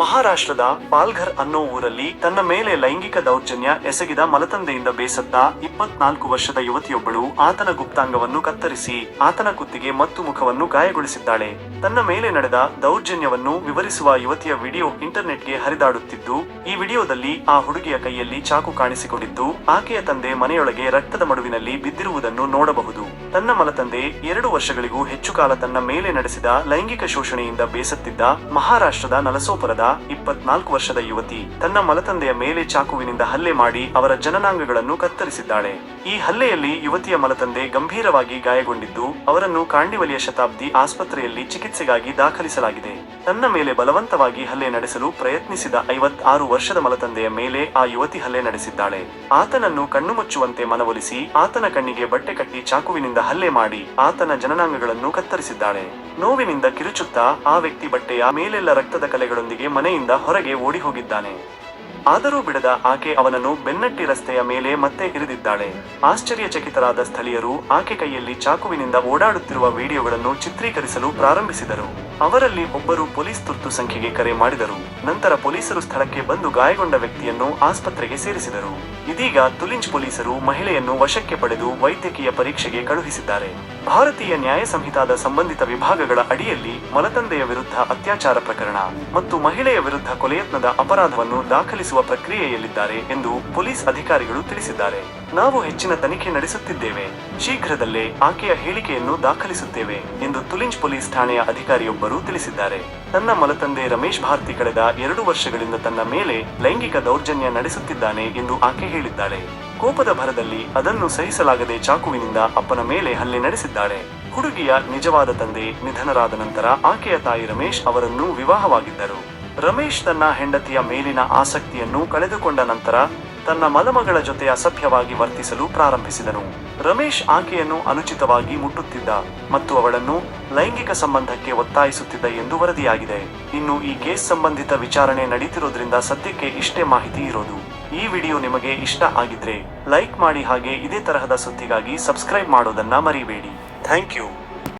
ಮಹಾರಾಷ್ಟ್ರದ ಪಾಲ್ಘರ್ ಅನ್ನೋ ಊರಲ್ಲಿ ತನ್ನ ಮೇಲೆ ಲೈಂಗಿಕ ದೌರ್ಜನ್ಯ ಎಸಗಿದ ಮಲತಂದೆಯಿಂದ ಬೇಸತ್ತ ಇಪ್ಪತ್ನಾಲ್ಕು ವರ್ಷದ ಯುವತಿಯೊಬ್ಬಳು ಆತನ ಗುಪ್ತಾಂಗವನ್ನು ಕತ್ತರಿಸಿ ಆತನ ಕುತ್ತಿಗೆ ಮತ್ತು ಮುಖವನ್ನು ಗಾಯಗೊಳಿಸಿದ್ದಾಳೆ. ತನ್ನ ಮೇಲೆ ನಡೆದ ದೌರ್ಜನ್ಯವನ್ನು ವಿವರಿಸುವ ಯುವತಿಯ ವಿಡಿಯೋ ಇಂಟರ್ನೆಟ್ಗೆ ಹರಿದಾಡುತ್ತಿದ್ದು, ಈ ವಿಡಿಯೋದಲ್ಲಿ ಆ ಹುಡುಗಿಯ ಕೈಯಲ್ಲಿ ಚಾಕು ಕಾಣಿಸಿಕೊಂಡಿದ್ದು, ಆಕೆಯ ತಂದೆ ಮನೆಯೊಳಗೆ ರಕ್ತದ ಮಡುವಿನಲ್ಲಿ ಬಿದ್ದಿರುವುದನ್ನು ನೋಡಬಹುದು. ತನ್ನ ಮಲತಂದೆ ಎರಡು ವರ್ಷಗಳಿಗೂ ಹೆಚ್ಚು ಕಾಲ ತನ್ನ ಮೇಲೆ ನಡೆಸಿದ ಲೈಂಗಿಕ ಶೋಷಣೆಯಿಂದ ಬೇಸತ್ತಿದ್ದ ಮಹಾರಾಷ್ಟ್ರದ ನಲಸೋಪರದ ಇಪ್ಪತ್ನಾಲ್ಕು ವರ್ಷದ ಯುವತಿ ತನ್ನ ಮಲತಂದೆಯ ಮೇಲೆ ಚಾಕುವಿನಿಂದ ಹಲ್ಲೆ ಮಾಡಿ ಅವರ ಜನನಾಂಗಗಳನ್ನು ಕತ್ತರಿಸಿದ್ದಾಳೆ. ಈ ಹಲ್ಲೆಯಲ್ಲಿ ಯುವತಿಯ ಮಲತಂದೆ ಗಂಭೀರವಾಗಿ ಗಾಯಗೊಂಡಿದ್ದು, ಅವರನ್ನು ಕಾಂಡಿವಲಿಯ ಶತಾಬ್ದಿ ಆಸ್ಪತ್ರೆಯಲ್ಲಿ ಚಿಕಿತ್ಸೆಗಾಗಿ ದಾಖಲಿಸಲಾಗಿದೆ. ತನ್ನ ಮೇಲೆ ಬಲವಂತವಾಗಿ ಹಲ್ಲೆ ನಡೆಸಲು ಪ್ರಯತ್ನಿಸಿದ ಐವತ್ತಾರು ವರ್ಷದ ಮಲತಂದೆಯ ಮೇಲೆ ಆ ಯುವತಿ ಹಲ್ಲೆ ನಡೆಸಿದ್ದಾಳೆ. ಆತನನ್ನು ಕಣ್ಣು ಮುಚ್ಚುವಂತೆ ಮನವೊಲಿಸಿ, ಆತನ ಕಣ್ಣಿಗೆ ಬಟ್ಟೆ ಕಟ್ಟಿ ಚಾಕುವಿನಿಂದ ಹಲ್ಲೆ ಮಾಡಿ, ಆತನ ಜನನಾಂಗಗಳನ್ನು ಕತ್ತರಿಸಿದ್ದಾಳೆ. ನೋವಿನಿಂದ ಕಿರುಚುತ್ತಾ, ಆ ವ್ಯಕ್ತಿ ಬಟ್ಟೆಯ ಮೇಲೆಲ್ಲ ರಕ್ತದ ಕಲೆಗಳೊಂದಿಗೆ ಮನೆಯಿಂದ ಹೊರಗೆ ಓಡಿ ಹೋಗಿದ್ದಾನೆ ಆದರೂ ಬಿಡದ ಆಕೆ ಅವನನ್ನು ಬೆನ್ನಟ್ಟಿ ರಸ್ತೆಯ ಮೇಲೆ ಮತ್ತೆ ಇರಿದಿದ್ದಾಳೆ. ಆಶ್ಚರ್ಯಚಕಿತರಾದ ಸ್ಥಳೀಯರು ಆಕೆ ಕೈಯಲ್ಲಿ ಚಾಕುವಿನಿಂದ ಓಡಾಡುತ್ತಿರುವ ವಿಡಿಯೋಗಳನ್ನು ಚಿತ್ರೀಕರಿಸಲು ಪ್ರಾರಂಭಿಸಿದರು. ಅವರಲ್ಲಿ ಒಬ್ಬರು ಪೊಲೀಸ್ ತುರ್ತು ಸಂಖ್ಯೆಗೆ ಕರೆ ಮಾಡಿದರು. ನಂತರ ಪೊಲೀಸರು ಸ್ಥಳಕ್ಕೆ ಬಂದು ಗಾಯಗೊಂಡ ವ್ಯಕ್ತಿಯನ್ನು ಆಸ್ಪತ್ರೆಗೆ ಸೇರಿಸಿದರು. ಇದೀಗ ತುಲಿಂಜ್ ಪೊಲೀಸರು ಮಹಿಳೆಯನ್ನು ವಶಕ್ಕೆ ಪಡೆದು ವೈದ್ಯಕೀಯ ಪರೀಕ್ಷೆಗೆ ಕಳುಹಿಸಿದ್ದಾರೆ. ಭಾರತೀಯ ನ್ಯಾಯ ಸಂಹಿತಾದ ಸಂಬಂಧಿತ ವಿಭಾಗಗಳ ಅಡಿಯಲ್ಲಿ ಮಲತಂದೆಯ ವಿರುದ್ಧ ಅತ್ಯಾಚಾರ ಪ್ರಕರಣ ಮತ್ತು ಮಹಿಳೆಯ ವಿರುದ್ಧ ಕೊಲೆಯತ್ನದ ಅಪರಾಧವನ್ನು ದಾಖಲಿಸುವ ಪ್ರಕ್ರಿಯೆಯಲ್ಲಿದ್ದಾರೆ ಎಂದು ಪೊಲೀಸ್ ಅಧಿಕಾರಿಗಳು ತಿಳಿಸಿದ್ದಾರೆ. ನಾವು ಹೆಚ್ಚಿನ ತನಿಖೆ ನಡೆಸುತ್ತಿದ್ದೇವೆ. ಶೀಘ್ರದಲ್ಲೇ ಆಕೆಯ ಹೇಳಿಕೆಯನ್ನು ದಾಖಲಿಸುತ್ತೇವೆ ಎಂದು ತುಲಿಂಜ್ ಪೊಲೀಸ್ ಠಾಣೆಯ ಅಧಿಕಾರಿಯೊಬ್ಬರು ತಿಳಿಸಿದ್ದಾರೆ. ತನ್ನ ಮಲತಂದೆ ರಮೇಶ್ ಭಾರತಿ ಕಳೆದ ಎರಡು ವರ್ಷಗಳಿಂದ ತನ್ನ ಮೇಲೆ ಲೈಂಗಿಕ ದೌರ್ಜನ್ಯ ನಡೆಸುತ್ತಿದ್ದಾನೆ ಎಂದು ಆಕೆ ಹೇಳಿದ್ದಾಳೆ. ಕೋಪದ ಭರದಲ್ಲಿ ಅದನ್ನು ಸಹಿಸಲಾಗದೆ ಚಾಕುವಿನಿಂದ ಅಪ್ಪನ ಮೇಲೆ ಹಲ್ಲೆ ನಡೆಸಿದ್ದಾಳೆ. ಹುಡುಗಿಯ ನಿಜವಾದ ತಂದೆ ನಿಧನರಾದ ನಂತರ ಆಕೆಯ ತಾಯಿ ರಮೇಶ್ ಅವರನ್ನು ವಿವಾಹವಾಗಿದ್ದರು. ರಮೇಶ್ ತನ್ನ ಹೆಂಡತಿಯ ಮೇಲಿನ ಆಸಕ್ತಿಯನ್ನು ಕಳೆದುಕೊಂಡ ನಂತರ ತನ್ನ ಮಲಮಗಳ ಜೊತೆ ಅಸಭ್ಯವಾಗಿ ವರ್ತಿಸಲು ಪ್ರಾರಂಭಿಸಿದನು. ರಮೇಶ್ ಆಕೆಯನ್ನು ಅನುಚಿತವಾಗಿ ಮುಟ್ಟುತ್ತಿದ್ದ ಮತ್ತು ಅವಳನ್ನು ಲೈಂಗಿಕ ಸಂಬಂಧಕ್ಕೆ ಒತ್ತಾಯಿಸುತ್ತಿದ್ದ ಎಂದು ವರದಿಯಾಗಿದೆ. ಇನ್ನು ಈ ಕೇಸ್ ಸಂಬಂಧಿತ ವಿಚಾರಣೆ ನಡೀತಿರೋದ್ರಿಂದ ಸದ್ಯಕ್ಕೆ ಇಷ್ಟೇ ಮಾಹಿತಿ ಇರೋದು. ಈ ವಿಡಿಯೋ ನಿಮಗೆ ಇಷ್ಟ ಆಗಿದ್ರೆ ಲೈಕ್ ಮಾಡಿ ಹಾಗೆ ಇದೇ ತರಹದ ಸುದ್ದಿಗಾಗಿ ಸಬ್ಸ್ಕ್ರೈಬ್ ಮಾಡೋದನ್ನ ಮರಿಬೇಡಿ. Thank you.